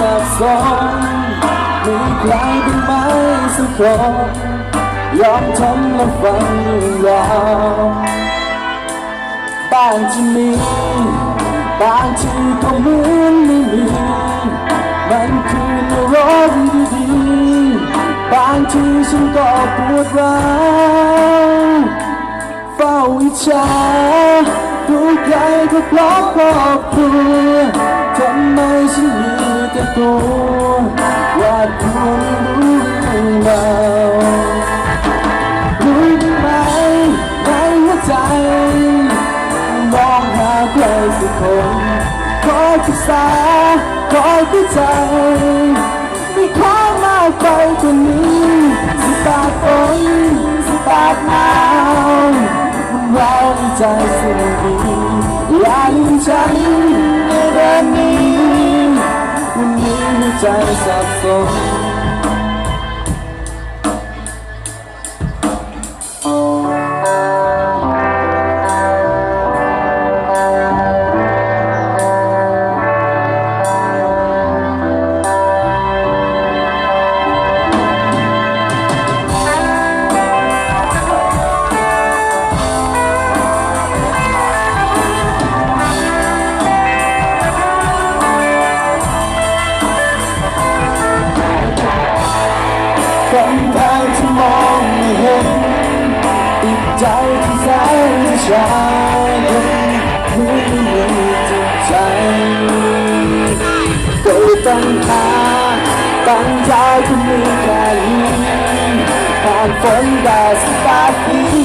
สับสนมีใครบ้างไหมสักคนยอมทนและฟังเรื่องราวบ้างจะมีบางทีก็เหมือนไม่มีมันคือนรกดีๆบางทีฉันก็ปวดร้าวเฝ้าอิจฉาดูใครก็พราะครอบครัวทำไม มีแต่ตัวว่าตัวไม่รู้เรื่องรารู้ไหมในหัวใจ มองหาใครสักคนคอยศึกษาคอยเข้าใจไม่ขอมากไปกว่านี้สตากฝนสตากหนาวมันเราในใจสิ่งดีอย่าลืมฉันในเรื่องนี้ วันนี้หัวใจสับสน ทางที่มองไม่เห็นติดใจที่แสนจะชาเย็นไม่มีจิตใจก็เลยต้องหาตั้งใจที่มีแค่นี้ผ่านฝนแดดสตาร์ทดี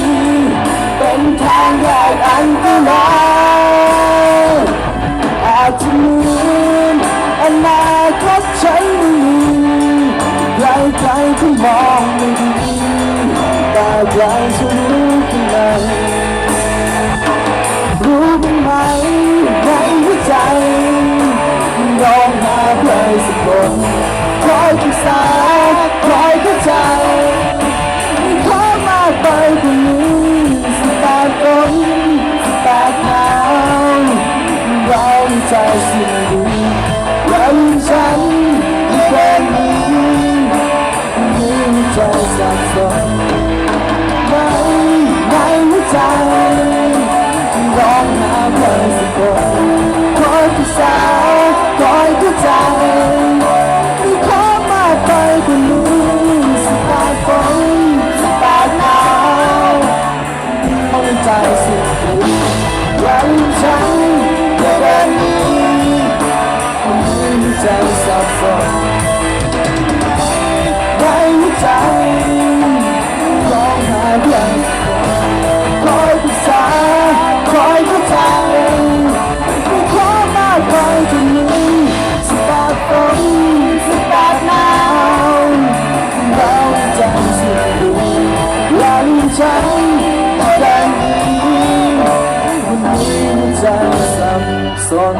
เป็นทางแยกอันตรายอาจจะมื แต่ใครจะรู้ข้างในรู้ไหมในหัวใจร้องหาใครสักคนคอยปรึกษาคอยเข้าใจขอมากไปกว่านี้สิตาฝนสิตาหนาวเราใจสิ่งดีอย่าลืมฉันที่เป็นนี้มีใมีใจสับสนในหัวใจร้องหาเพียงคอยปรึกษาคอยเข้าใจไม่ขอมากไปกว่านี้สตาฝนสิตาหนาวเราใจสิ่งดีอย่าลืมฉันแค่นี้วันนี้ใจสับสน